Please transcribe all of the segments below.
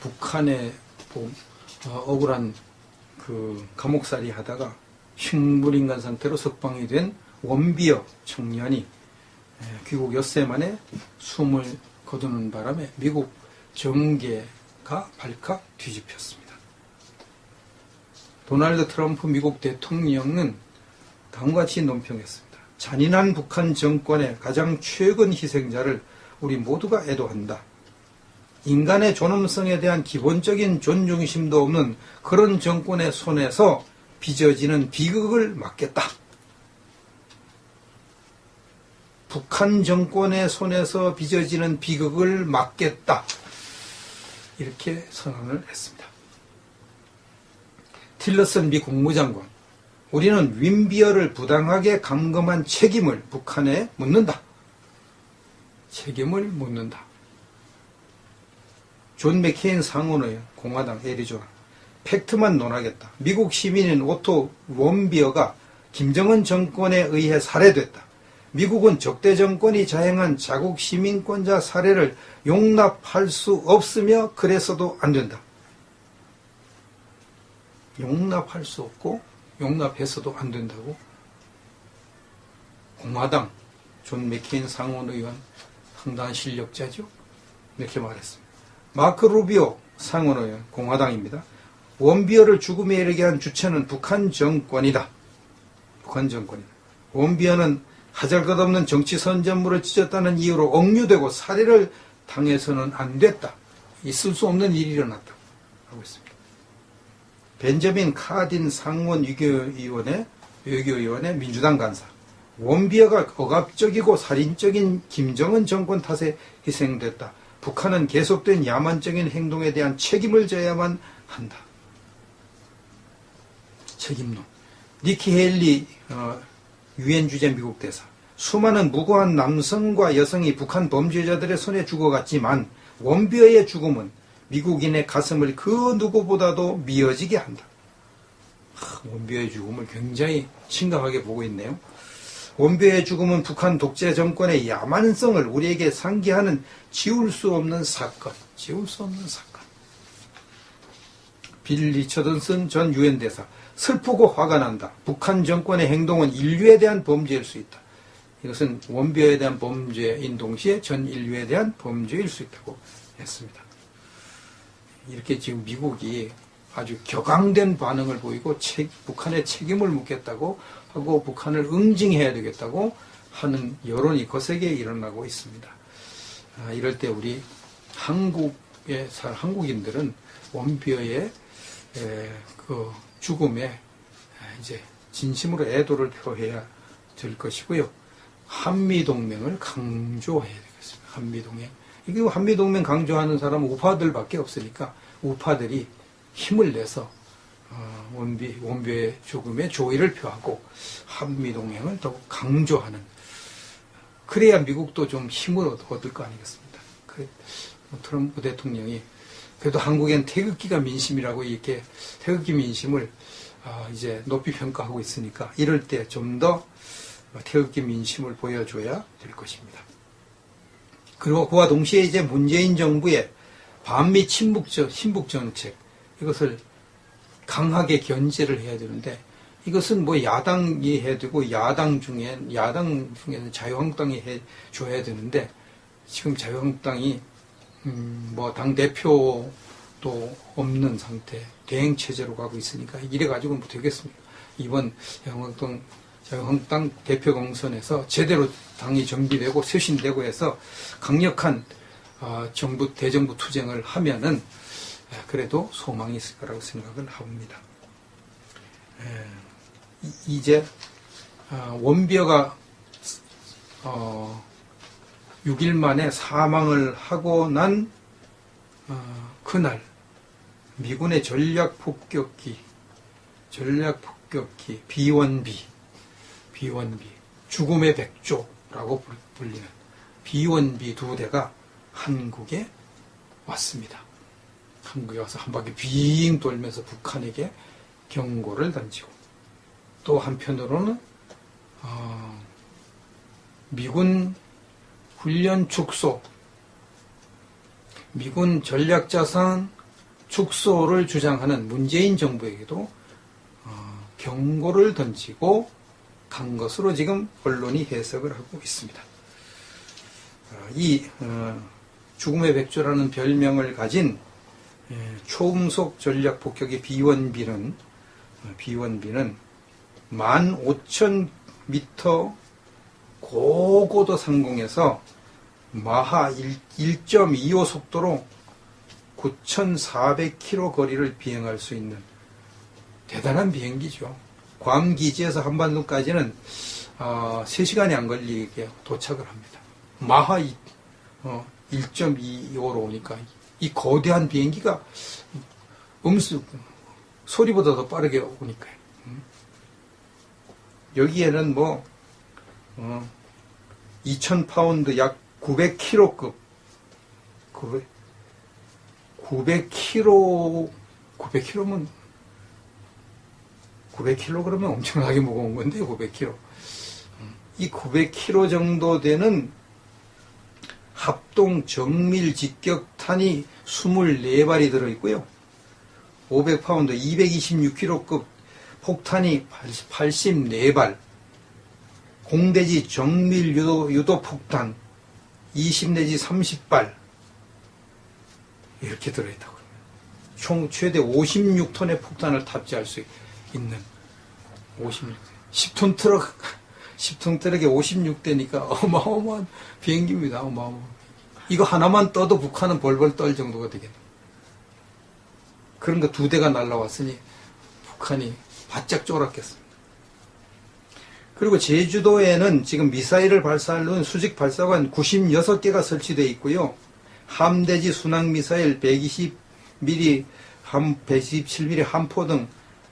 북한에 뭐, 어, 억울한 그 감옥살이 하다가 식물인간 상태로 석방이 된 원비어 청년이 에, 귀국 엿새 만에 숨을 거두는 바람에 미국 정계가 발칵 뒤집혔습니다. 도널드 트럼프 미국 대통령은 다음과 같이 논평했습니다. 잔인한 북한 정권의 가장 최근 희생자를 우리 모두가 애도한다. 인간의 존엄성에 대한 기본적인 존중심도 없는 그런 정권의 손에서 빚어지는 비극을 막겠다. 북한 정권의 손에서 빚어지는 비극을 막겠다. 이렇게 선언을 했습니다. 틸러슨 미 국무장관, 우리는 윈비어를 부당하게 감금한 책임을 북한에 묻는다. 책임을 묻는다. 존 맥케인 상원의원, 공화당 애리조나. 팩트만 논하겠다. 미국 시민인 오토 원비어가 김정은 정권에 의해 살해됐다. 미국은 적대 정권이 자행한 자국 시민권자 살해를 용납할 수 없으며 그래서도 안 된다. 용납할 수 없고 용납해서도 안 된다고 공화당 존 맥케인 상원 의원 상당한 실력자죠. 이렇게 말했습니다. 마크 루비오 상원의원 공화당입니다. 원비어를 죽음에 이르게 한 주체는 북한 정권이다. 북한 정권이다. 원비어는 하잘것없는 정치 선전물을 찢었다는 이유로 억류되고 살해를 당해서는 안 됐다. 있을 수 없는 일이 일어났다. 하고 있습니다. 벤저민 카딘 상원 외교위원회, 외교위원회 민주당 간사. 원비어가 억압적이고 살인적인 김정은 정권 탓에 희생됐다. 북한은 계속된 야만적인 행동에 대한 책임을 져야만 한다. 책임론. 니키 헤일리 어, 유엔 주재 미국 대사. 수많은 무고한 남성과 여성이 북한 범죄자들의 손에 죽어갔지만 원비어의 죽음은 미국인의 가슴을 그 누구보다도 미어지게 한다. 하, 원비어의 죽음을 굉장히 심각하게 보고 있네요. 원비어의 죽음은 북한 독재 정권의 야만성을 우리에게 상기하는 지울 수 없는 사건. 지울 수 없는 사건. 빌 리처든슨 전 유엔 대사. 슬프고 화가 난다. 북한 정권의 행동은 인류에 대한 범죄일 수 있다. 이것은 원비어에 대한 범죄인 동시에 전 인류에 대한 범죄일 수 있다고 했습니다. 이렇게 지금 미국이 아주 격앙된 반응을 보이고 책, 북한의 책임을 묻겠다고 하고 북한을 응징해야 되겠다고 하는 여론이 거세게 일어나고 있습니다. 아, 이럴 때 우리 한국에 살 한국인들은 원비어의 에, 그 죽음에 이제 진심으로 애도를 표해야 될 것이고요. 한미동맹을 강조해야 되겠습니다. 한미동맹. 이게 한미동맹 강조하는 사람은 우파들밖에 없으니까 우파들이 힘을 내서 어, 원비, 원비의 죽음에 조의를 표하고 한미동맹을 더욱 강조하는 그래야 미국도 좀 힘을 얻을 거 아니겠습니까? 그, 뭐 트럼프 대통령이 그래도 한국엔 태극기가 민심이라고 이렇게 태극기 민심을 어, 이제 높이 평가하고 있으니까 이럴 때 좀 더 태극기 민심을 보여줘야 될 것입니다. 그리고 그와 동시에 이제 문재인 정부의 반미 친북 정책 이것을 강하게 견제를 해야 되는데 이것은 뭐 야당이 해야 되고 야당 중에 야당 중에는 자유한국당이 해 줘야 되는데 지금 자유한국당이 음, 뭐당 대표도 없는 상태 대행 체제로 가고 있으니까 이래 가지고는 뭐 되겠습니까? 이번 자유한국당 자유한국당 대표 공선에서 제대로 당이 정비되고 쇄신되고 해서 강력한 어, 정부 대정부 투쟁을 하면은 그래도 소망이 있을 거라고 생각을 합니다. 이제 어, 원비어가 어, 6일 만에 사망을 하고 난 어, 그날 미군의 전략 폭격기 전략 폭격기 B1B B1B 죽음의 백조라고 불리는 B1B 두 대가 한국에 왔습니다. 한국에 와서 한 바퀴 빙 돌면서 북한에게 경고를 던지고 또 한편으로는 어, 미군 훈련 축소, 미군 전략자산 축소를 주장하는 문재인 정부에게도 어, 경고를 던지고 간 것으로 지금 언론이 해석을 하고 있습니다. 어, 이 어, 죽음의 백조라는 별명을 가진 예, 초음속 전략 폭격의 비원비는 어, 비원비는 15,000m 고고도 상공에서 마하 1.25 속도로 9,400km 거리를 비행할 수 있는 대단한 비행기죠. 괌 기지에서 한반도까지는 어, 3시간이 안 걸리게 도착을 합니다. 마하 어, 1.25로 오니까 이 거대한 비행기가 음수 소리보다 더 빠르게 오니까요. 음. 여기에는 뭐 어, 2,000 파운드 약 900kg급 900, 900kg 900kg면 900kg 그러면 엄청나게 무거운 건데 900kg 이 900kg 정도 되는 합동 정밀 직격탄이 24발이 들어있고요. 500파운드 226kg급 폭탄이 84발. 공대지 정밀 유도, 유도 폭탄 20 내지 30발. 이렇게 들어있다고 그러면 총 최대 56톤의 폭탄을 탑재할 수 있는 56 10톤 트럭 10톤 트럭에 56대니까 어마어마한 비행기입니다. 어마어마. 이거 하나만 떠도 북한은 벌벌 떨 정도가 되겠네. 그런 거 두 대가 날라왔으니 북한이 바짝 쫄았겠습니다. 그리고 제주도에는 지금 미사일을 발사하는 수직 발사관 96개가 설치되어 있고요. 함대지 순항 미사일 120mm, 함 127mm 함포 등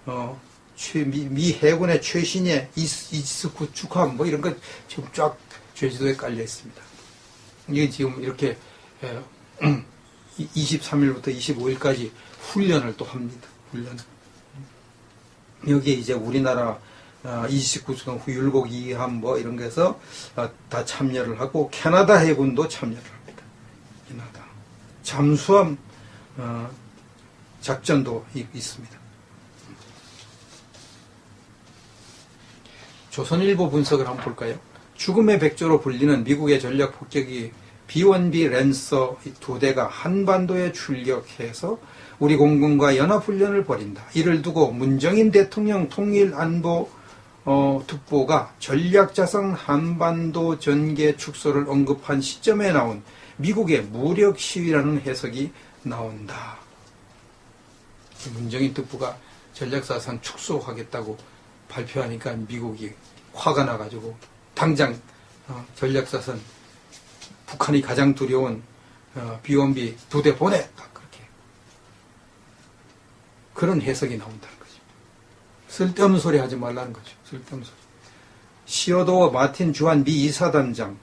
어, 최, 미, 미, 해군의 최신의 이스, 이스 구축함 뭐 이런 거 지금 쫙 제주도에 깔려 있습니다. 이게 지금 이렇게 에, 23일부터 25일까지 훈련을 또 합니다. 훈련. 여기에 이제 우리나라 어, 29성 율곡 2함 뭐 이런 거에서 어, 다 참여를 하고 캐나다 해군도 참여를 합니다. 캐나다. 잠수함 어, 작전도 이- 있습니다. 조선일보 분석을 한번 볼까요? 죽음의 백조로 불리는 미국의 전략 폭격이 B1B 랜서 이두 대가 한반도에 출격해서 우리 공군과 연합훈련을 벌인다. 이를 두고 문정인 대통령 통일안보 어, 특보가 전략자산 한반도 전개 축소를 언급한 시점에 나온 미국의 무력 시위라는 해석이 나온다. 문정인 특보가 전략자산 축소하겠다고 발표하니까 미국이 화가 나가지고 당장 어, 전략자산 북한이 가장 두려운 어, 비원비 두 대 보내 딱 그렇게 그런 해석이 나온다는 거죠. 쓸데없는 소리 하지 말라는 거죠. 쓸데없는 소리. 시어도어 마틴 주한 미 이사단장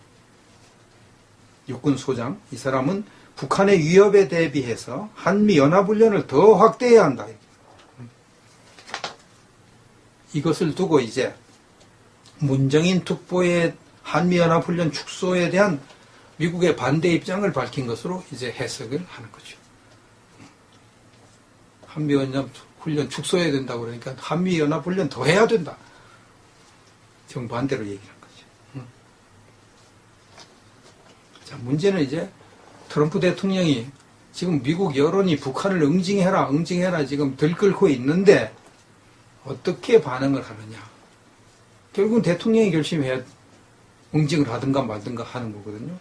육군 소장 이 사람은 북한의 위협에 대비해서 한미 연합 훈련을 더 확대해야 한다. 이것을 두고 이제 문정인 특보의 한미연합훈련 축소에 대한 미국의 반대 입장을 밝힌 것으로 이제 해석을 하는 거죠. 한미연합훈련 축소해야 된다고 그러니까 한미연합훈련 더 해야 된다. 정반대로 얘기를 한 거죠. 음. 자, 문제는 이제 트럼프 대통령이 지금 미국 여론이 북한을 응징해라, 응징해라 지금 들끓고 있는데 어떻게 반응을 하느냐. 결국은 대통령이 결심해야 응징을 하든가 말든가 하는 거거든요.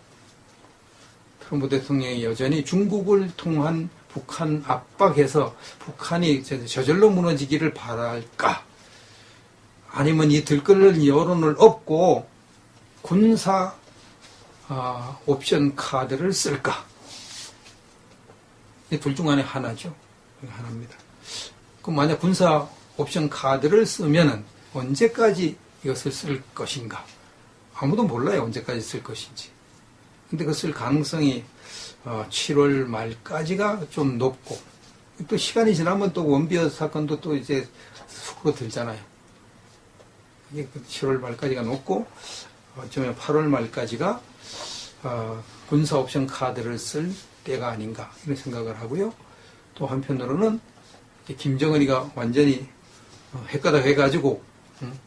트럼프 대통령이 여전히 중국을 통한 북한 압박해서 북한이 저절로 무너지기를 바랄까? 아니면 이 들끓는 여론을 업고 군사 아, 옵션 카드를 쓸까? 이 둘 중 안에 하나죠. 하나입니다. 그럼 만약 군사 옵션 카드를 쓰면은 언제까지 이것을 쓸 것인가? 아무도 몰라요. 언제까지 쓸 것인지. 근데 그쓸 가능성이 어, 7월 말까지가 좀 높고 또 시간이 지나면 또 원비어 사건도 또 이제 수그러 들잖아요. 이게 7월 말까지가 높고 어쩌면 8월 말까지가 어, 군사 옵션 카드를 쓸 때가 아닌가 이런 생각을 하고요. 또 한편으로는 김정은이가 완전히 어, 헷가닥 해가지고 음,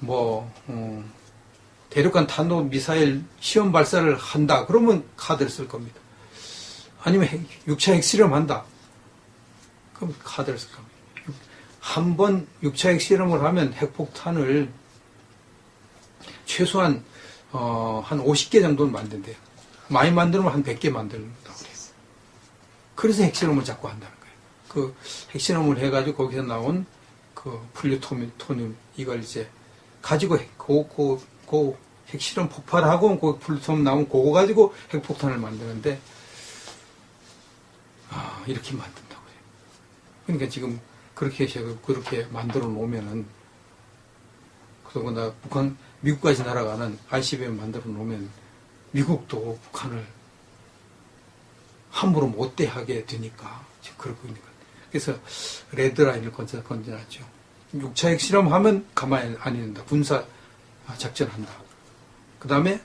뭐 어, 대륙간 탄도 미사일 시험 발사를 한다 그러면 카드를 쓸 겁니다. 아니면 핵, 6차 핵실험한다. 그럼 카드를 쓸 겁니다. 한 번 6차 핵실험을 하면 핵폭탄을 최소한 어, 한 50개 정도는 만든대요. 많이 만들면 한 100개 만든다고 그래요. 그래서 핵실험을 자꾸 한다는 거예요. 그 핵실험을 해가지고 거기서 나온 그 플루토늄 이걸 이제 가지고 그, 그 핵실험 폭발하고 그 플루토늄 나온 그거 가지고 핵폭탄을 만드는데 아 이렇게 만든다고 해요. 그러니까 지금 그렇게 해서 그렇게 만들어 놓으면은 그러거나 북한 미국까지 날아가는 ICBM 만들어 놓으면 미국도 북한을 함부로 못 대하게 되니까 지금 그러고 있는 거예요. 그래서 레드라인을 건져 건져놨죠. 6차 핵실험하면 가만히 안 있는다. 군사 작전한다. 그 다음에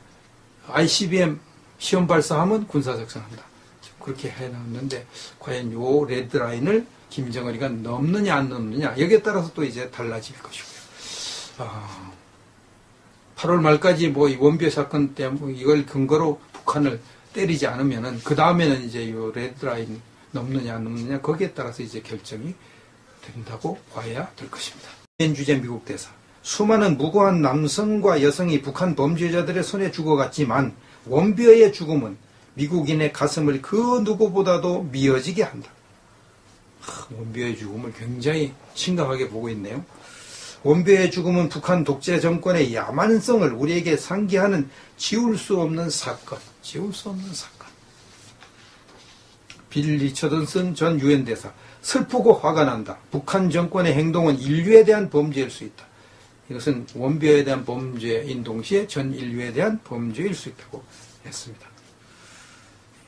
ICBM 시험 발사하면 군사 작전한다. 그렇게 해놨는데 과연 요 레드라인을 김정은이가 넘느냐 안 넘느냐 여기에 따라서 또 이제 달라질 것이고요. 아, 8월 말까지 뭐이 원비어 사건 때문에 이걸 근거로 북한을 때리지 않으면은 그 다음에는 이제 요 레드라인 넘느냐 안 넘느냐 거기에 따라서 이제 결정이 된다고 봐야 될 것입니다. 주재 미국 대사 수많은 무고한 남성과 여성이 북한 범죄자들의 손에 죽어갔지만 원비어의 죽음은 미국인의 가슴을 그 누구보다도 미어지게 한다. 하, 원비어의 죽음을 굉장히 심각하게 보고 있네요. 원비어의 죽음은 북한 독재 정권의 야만성을 우리에게 상기하는 지울 수 없는 사건, 지울 수 없는 사건. 빌 리처든슨 전 유엔 대사 슬프고 화가 난다. 북한 정권의 행동은 인류에 대한 범죄일 수 있다. 이것은 원비어에 대한 범죄인 동시에 전 인류에 대한 범죄일 수 있다고 했습니다.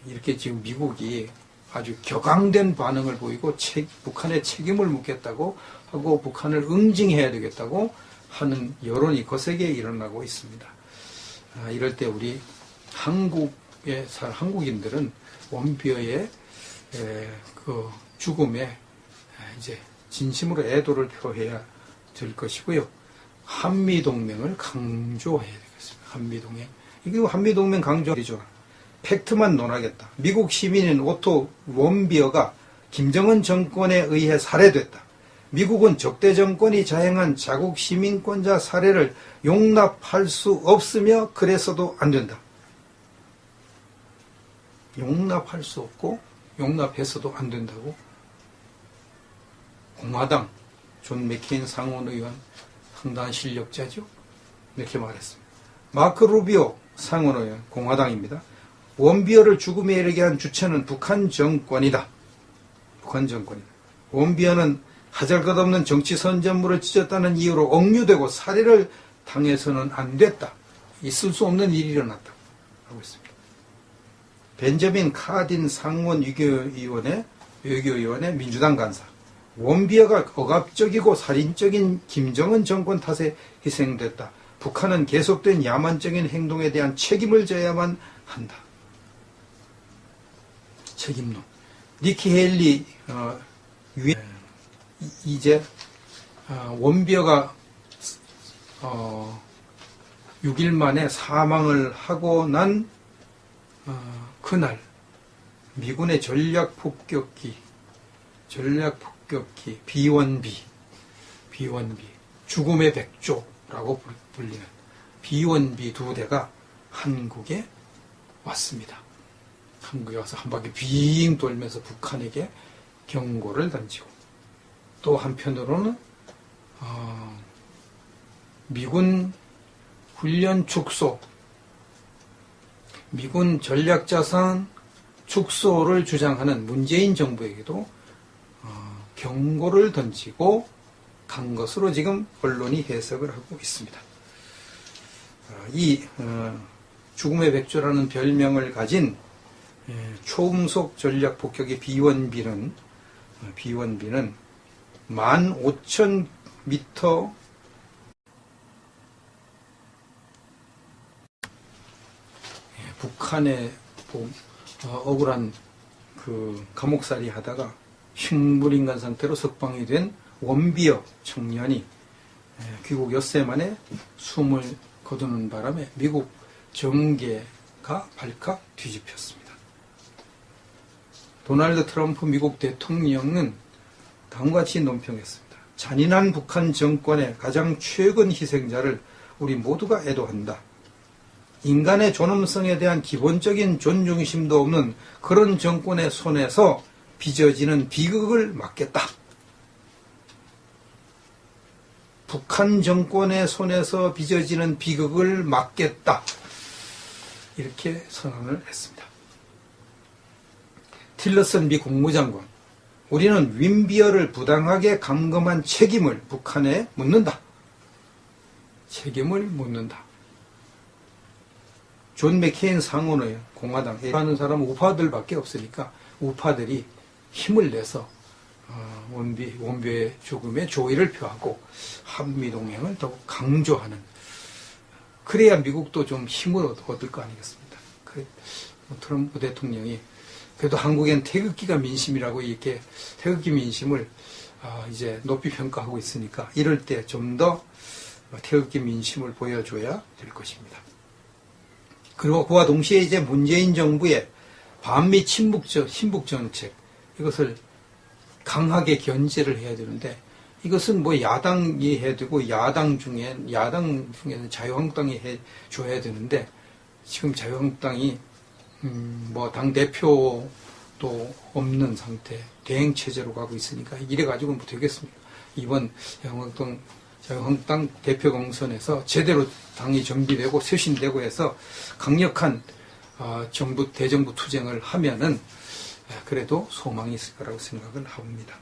이렇게 지금 미국이 아주 격앙된 반응을 보이고 책- 북한에 책임을 묻겠다고 하고 북한을 응징해야 되겠다고 하는 여론이 거세게 일어나고 있습니다. 아, 이럴 때 우리 한국에 살 한국인들은 원비어의 에, 그 죽음에 에, 이제 진심으로 애도를 표해야 될 것이고요. 한미 동맹을 강조해야 되겠습니다. 한미 동맹. 이게 한미 동맹 강조이죠. 팩트만 논하겠다. 미국 시민인 오토 원비어가 김정은 정권에 의해 살해됐다. 미국은 적대 정권이 자행한 자국 시민권자 살해를 용납할 수 없으며 그래서도 안 된다. 용납할 수 없고 용납해서도 안 된다고 공화당 존 맥케인 상원 의원 상당한 실력자죠. 이렇게 말했습니다. 마크 루비오 상원 의원 공화당입니다. 원비어를 죽음에 이르게 한 주체는 북한 정권이다. 북한 정권이다. 원비어는 하잘것없는 정치 선전물을 찢었다는 이유로 억류되고 살해를 당해서는 안 됐다. 있을 수 없는 일이 일어났다. 하고 있습니다. 벤저민 카딘 상원 유교위원회, 외교위원회 민주당 간사. 원비어가 억압적이고 살인적인 김정은 정권 탓에 희생됐다. 북한은 계속된 야만적인 행동에 대한 책임을 져야만 한다. 책임론. 니키 헤일리 어, 유엔 이- 이제 어, 원비어가 어, 6일 만에 사망을 하고 난 어, 그날 미군의 전략 폭격기 전략 폭격기 B1B B1B 죽음의 백조라고 불- 불리는 B1B 두 대가 한국에 왔습니다. 한국에 와서 한 바퀴 빙 돌면서 북한에게 경고를 던지고 또 한편으로는 어, 미군 훈련 축소, 미군 전략자산 축소를 주장하는 문재인 정부에게도 어, 경고를 던지고 간 것으로 지금 언론이 해석을 하고 있습니다. 어, 이 어, 죽음의 백조라는 별명을 가진 예, 초음속 전략 폭격의 B1B는 B1B는 15,000m 북한에 보- 어, 억울한 그 감옥살이 하다가 식물인간 상태로 석방이 된 원비어 청년이 에, 귀국 엿새 만에 숨을 거두는 바람에 미국 정계가 발칵 뒤집혔습니다. 도널드 트럼프 미국 대통령은 다음과 같이 논평했습니다. 잔인한 북한 정권의 가장 최근 희생자를 우리 모두가 애도한다. 인간의 존엄성에 대한 기본적인 존중심도 없는 그런 정권의 손에서 빚어지는 비극을 막겠다. 북한 정권의 손에서 빚어지는 비극을 막겠다. 이렇게 선언을 했습니다. 틸러슨 미 국무장관, 우리는 윈비어를 부당하게 감금한 책임을 북한에 묻는다. 책임을 묻는다. 존 맥케인 상원의 공화당 하는 사람은 우파들밖에 없으니까 우파들이 힘을 내서 어, 원비 원비의 죽음에 조의를 표하고 한미 동맹을 더욱 강조하는 그래야 미국도 좀 힘을 얻- 얻을 거 아니겠습니까? 그 뭐, 트럼프 대통령이 그래도 한국엔 태극기가 민심이라고 이렇게 태극기 민심을 아, 이제 높이 평가하고 있으니까 이럴 때 좀 더 태극기 민심을 보여줘야 될 것입니다. 그리고 그와 동시에 이제 문재인 정부의 반미 친북 정, 친북 정책 이것을 강하게 견제를 해야 되는데 이것은 뭐 야당이 해야 되고 야당 중에 야당 중에는 자유한국당이 해 줘야 되는데 지금 자유한국당이 음, 뭐당 대표도 없는 상태 대행 체제로 가고 있으니까 이래 가지고는 뭐 되겠습니까? 이번 자유한국당 자유한국당 대표 공선에서 제대로 당이 정비되고 쇄신되고 해서 강력한 어, 정부 대정부 투쟁을 하면은 에, 그래도 소망이 있을 거라고 생각을 합니다.